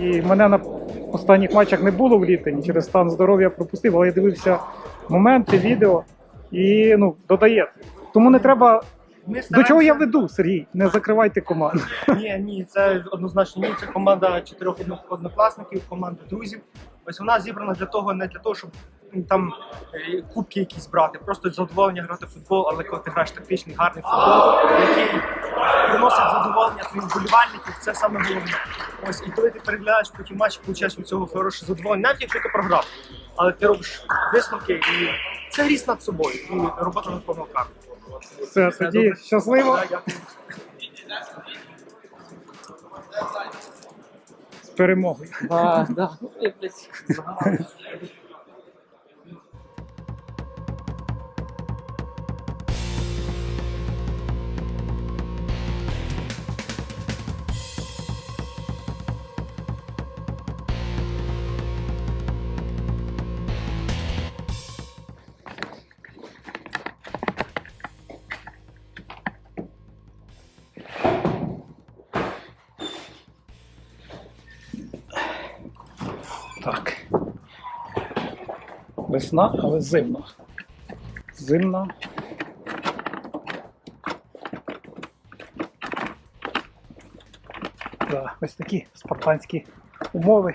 І мене на останніх матчах не було в літині, через стан здоров'я пропустив, але я дивився моменти, відео і ну, додає. Тому не треба. Ми До чого я веду, Сергій? Не закривайте команду. Ні, ні, це однозначно ні. Це команда чотирьох однокласників, команда друзів. Ось вона зібрана для того, не для того, щоб там е, кубки якісь брати, просто задоволення грати в футбол, але коли ти граєш тактичний, гарний футбол, який приносить задоволення твоїм вболівальників, це саме головне. Ось і коли ти переглядаєш потім матч, получаєш від цього хороше задоволення, навіть якщо ти програв, але ти робиш висновки і це ріст над собою і робота над помилками. Все, тоді щасливо. З перемогою. А, да. Весна, але зимна. Зимна. Да, ось такі спартанські умови.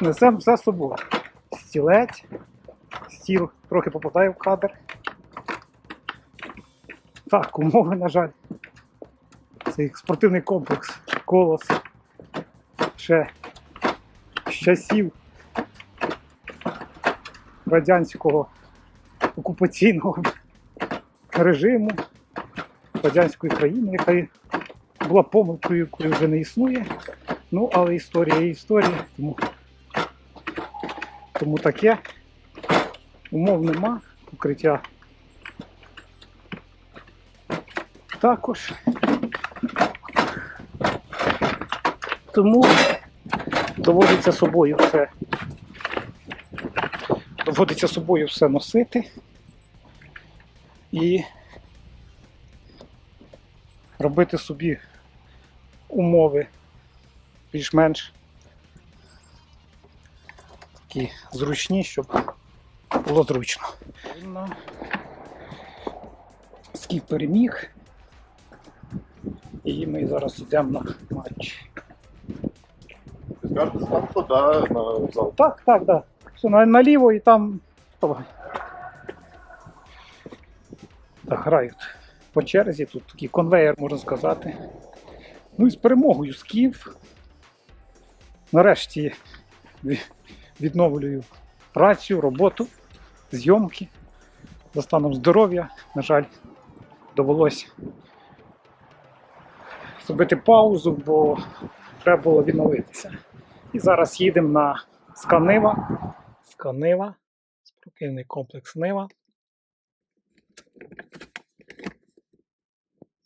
Несемо все з собою. Стілець, стіл трохи попадає в кадр. Так, умови, на жаль. Цей спортивний комплекс, колос. Ще з часів радянського окупаційного режиму радянської країни, яка була помилкою, якої вже не існує. Ну, але історія є історія, тому, тому таке. Умов нема, укриття також. Тому доводиться собою все. Доводиться собою все носити і робити собі умови більш-менш такі зручні, щоб було зручно. Скіф переміг. І ми зараз йдемо на матч. На зал. Так, так, так. Все, на, наліво і там. Давай. Так, грають по черзі, тут такий конвейер, можна сказати. Ну і з перемогою Скіф. Нарешті відновлюю працю, роботу, зйомки. За станом здоров'я, на жаль, довелося зробити паузу, бо треба було відновитися. І зараз їдемо на Сканива. Сканива. Спортивний комплекс Нива.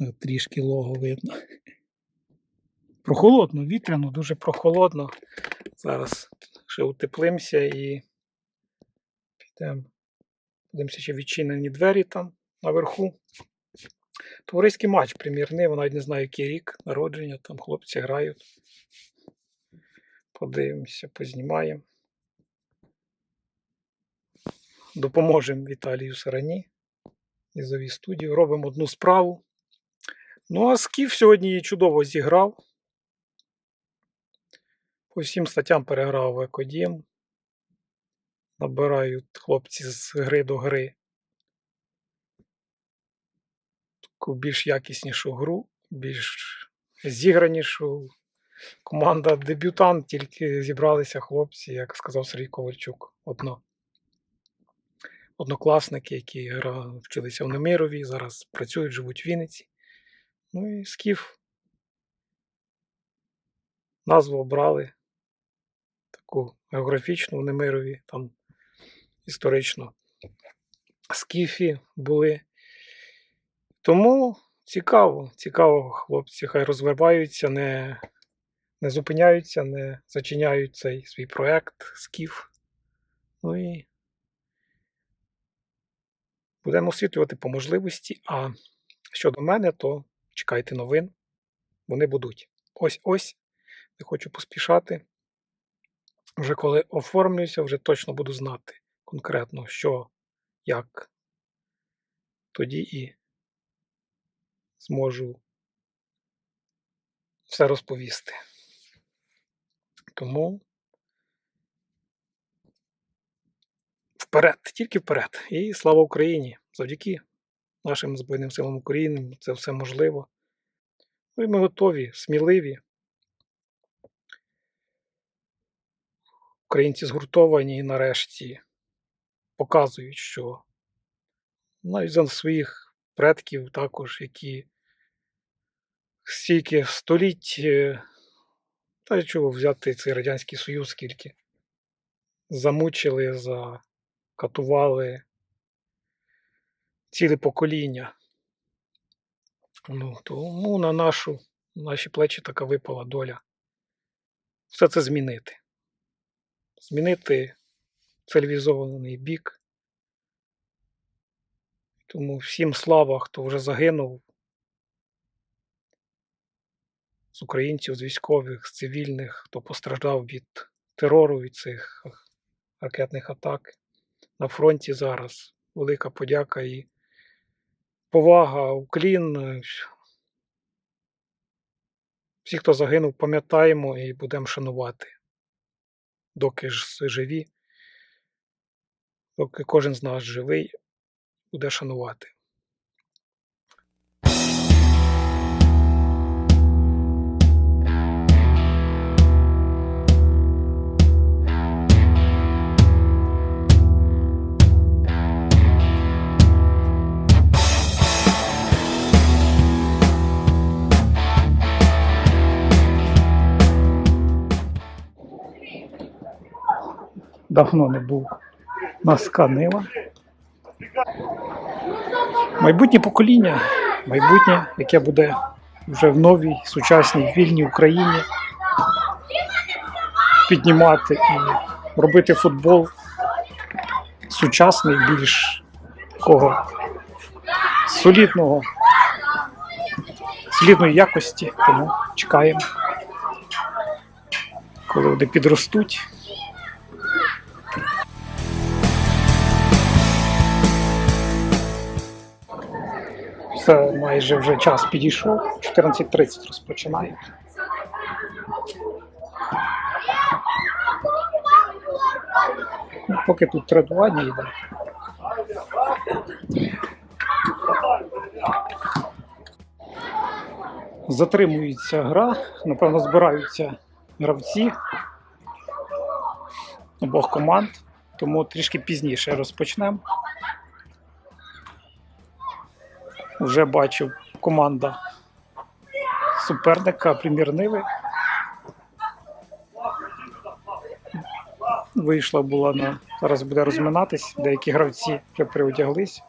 Е, Трішки лого видно. Прохолодно, вітряно, дуже прохолодно. Зараз ще утеплимося і підемо. Подивимося, чи відчинені двері там наверху. Товариський матч прем'єрний, я навіть не знаю, який рік народження, там хлопці грають. Подивимося, познімаємо. Допоможемо Віталію Сарані. Нізовій студію. Робимо одну справу. Ну, а Скіф сьогодні її чудово зіграв. По всім статтям переграв Екодім. Набирають хлопці з гри до гри. Таку більш якіснішу гру, більш зігранішу. Команда дебютант, тільки зібралися хлопці, як сказав Сергій Ковальчук, одно. Однокласники, які вчилися в Немирові, зараз працюють, живуть в Вінниці. Ну і Скіф. Назву обрали таку географічну в Немирові, там історично. Скіфі були. Тому цікаво, цікаво, хлопці, хай розвиваються, не, не зупиняються, не зачиняють цей свій проект Скіф. Ну і будемо освітлювати по можливості. А щодо мене, то чекайте новин. Вони будуть. Ось ось не хочу поспішати. Вже коли оформлюся, вже точно буду знати конкретно, що, як. Тоді і зможу все розповісти. Тому вперед, тільки вперед. І слава Україні! Завдяки нашим Збройним силам України це все можливо. Ну і ми готові, сміливі. Українці згуртовані і нарешті показують, що навіть за своїх предків також, які стільки століть, е, та чого взяти цей Радянський Союз, скільки замучили, закатували ціле покоління. Ну, тому на нашу, на наші плечі така випала доля. Все це змінити. Змінити цивілізований бік. Тому всім слава, хто вже загинув. З українців, з військових, з цивільних, хто постраждав від терору, від цих ракетних атак. На фронті зараз велика подяка і повага, уклін. Всі, хто загинув, пам'ятаємо і будемо шанувати. Доки ж живі, доки кожен з нас живий, буде шанувати. Давно не був на Сканила. Майбутнє покоління, майбутнє, яке буде вже в новій сучасній вільній Україні піднімати і робити футбол сучасний, більш такого солідного, солідної якості. Тому чекаємо, коли вони підростуть. Майже вже час підійшов. 14.30 розпочинають. Ну, Поки тут тренування йде. Затримується гра, напевно, збираються гравці обох команд, тому трішки пізніше розпочнемо. Вже бачу команда суперника прем'єр Ниви. Вийшла була на зараз буде розминатись. Деякі гравці вже переодяглись.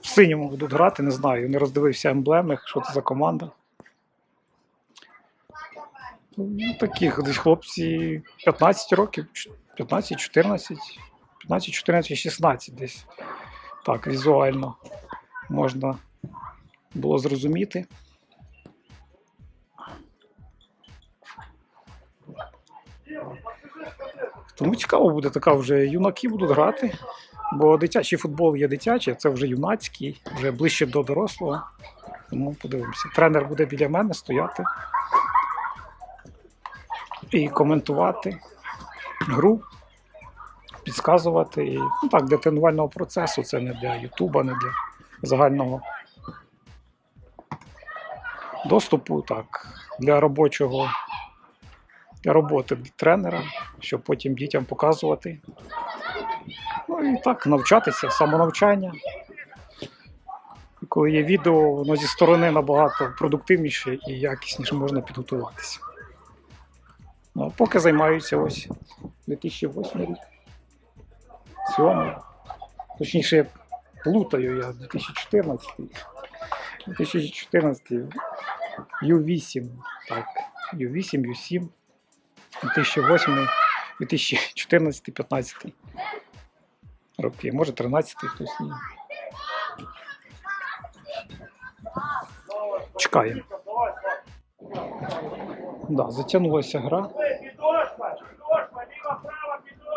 В синьому будуть грати, не знаю. Не роздивився емблеми, що це за команда. Ну, таких десь хлопці 15 років, 15, 14, 15, 14, 16 десь. Так, візуально можна було зрозуміти. Тому цікаво буде така вже юнаки будуть грати, бо дитячий футбол є дитячий, це вже юнацький, вже ближче до дорослого. Тому подивимося. Тренер буде біля мене стояти і коментувати гру, підказувати. І, ну так, для тренувального процесу, це не для Ютуба, не для загального доступу, так, для робочого, для роботи тренера, щоб потім дітям показувати. Ну і так, навчатися, самонавчання. Коли є відео, воно зі сторони набагато продуктивніше і якісніше можна підготуватися. Ну, поки займаюся ось 2008 рік. 7. Точніше, плутаю я 2014. 2014 Ю8, так, Ю8, Ю7, 2008, 2014, 15 роки, може 13 хтось ні. Чекаємо. Да, затягнулася гра.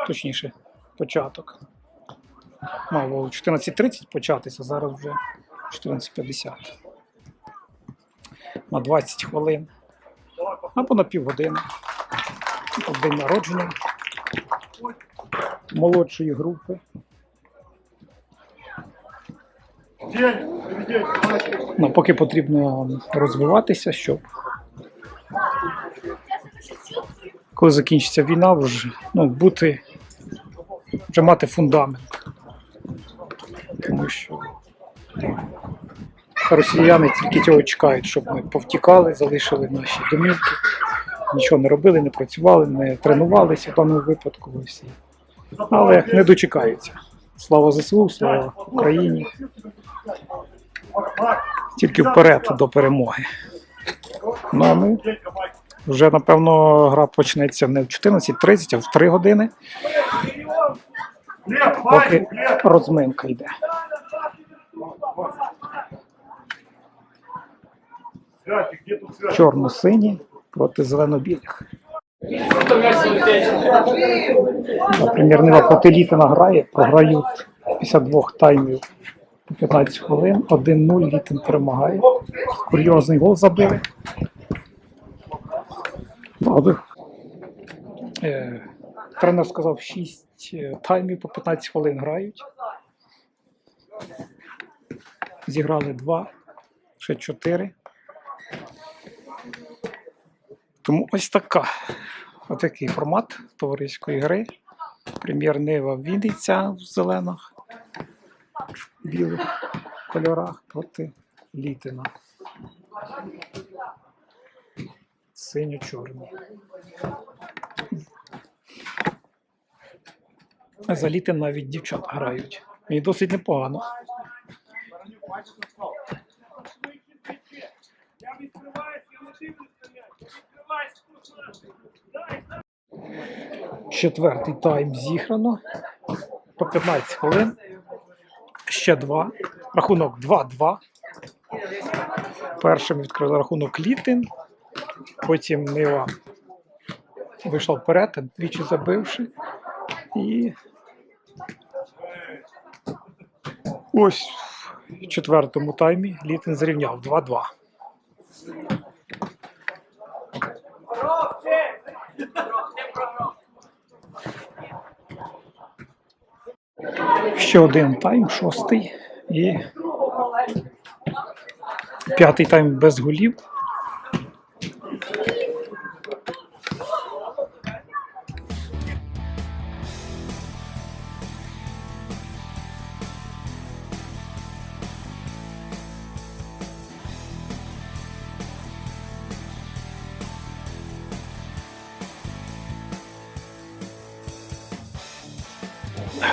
Точніше, початок. Мало 14.30 початися, зараз вже 14.50. На 20 хвилин. Або на півгодини. Тут День народження молодшої групи. Ну, поки потрібно розвиватися, щоб коли закінчиться війна, вже ну, бути, вже мати фундамент. Тому що росіяни тільки цього чекають, щоб ми повтікали, залишили наші домівки, нічого не робили, не працювали, не тренувалися в даному випадку. всі. Але не дочекаються. Слава ЗСУ, слава Україні. Тільки вперед до перемоги. Ну, а ми вже, напевно, гра почнеться не в 14.30, а в 3 години, поки розминка йде. Чорно-сині проти зелено-білих. Наприклад, Нива проти грає, програють 52 таймів по 15 хвилин, 1-0 Літин перемагає. Курйозний гол забили. Е, тренер сказав 6 таймів по 15 хвилин грають. Зіграли 2, ще 4. Тому ось така. Отакий формат товариської гри. Прем'єр Нива Вінниця в зелених, білих кольорах проти Літина. Синьо-чорний. За Літин навіть дівчата грають. І досить непогано. Четвертий тайм зіграно. По 15 хвилин. Ще два. Рахунок 2-2. Першим відкрив рахунок Літин. Потім Нива вийшла вперед, двічі забивши. І ось в четвертому таймі Літин зрівняв 2-2. Ще один тайм, шостий. І п'ятий тайм без голів.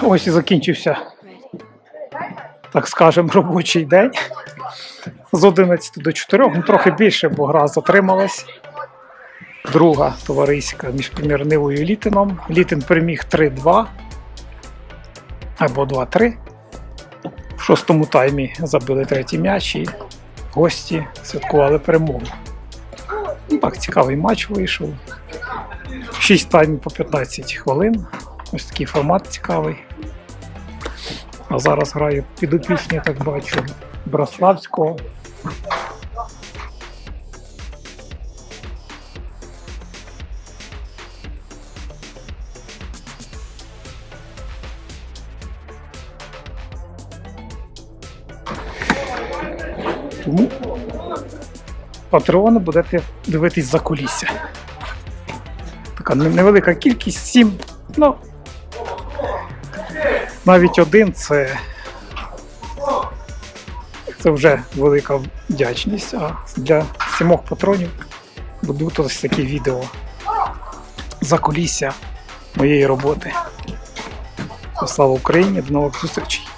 Ось і закінчився, так скажемо, робочий день. З 11 до 4, ну трохи більше, бо гра затрималась. Друга товариська між Нивою і Літином. Літин переміг 3-2 або 2-3. В шостому таймі забили третій м'яч і гості святкували перемогу. Ну, Так, цікавий матч вийшов. 6 таймів по 15 хвилин. Ось такий формат цікавий. А зараз граю підопічні, так бачу, Браславського. Тому патреони будете дивитись за кулісся. Така невелика кількість, сім. Ну, навіть один це, це вже велика вдячність. А для сімох патронів буду ось такі відео за кулісся моєї роботи. Слава Україні! До нових зустрічей!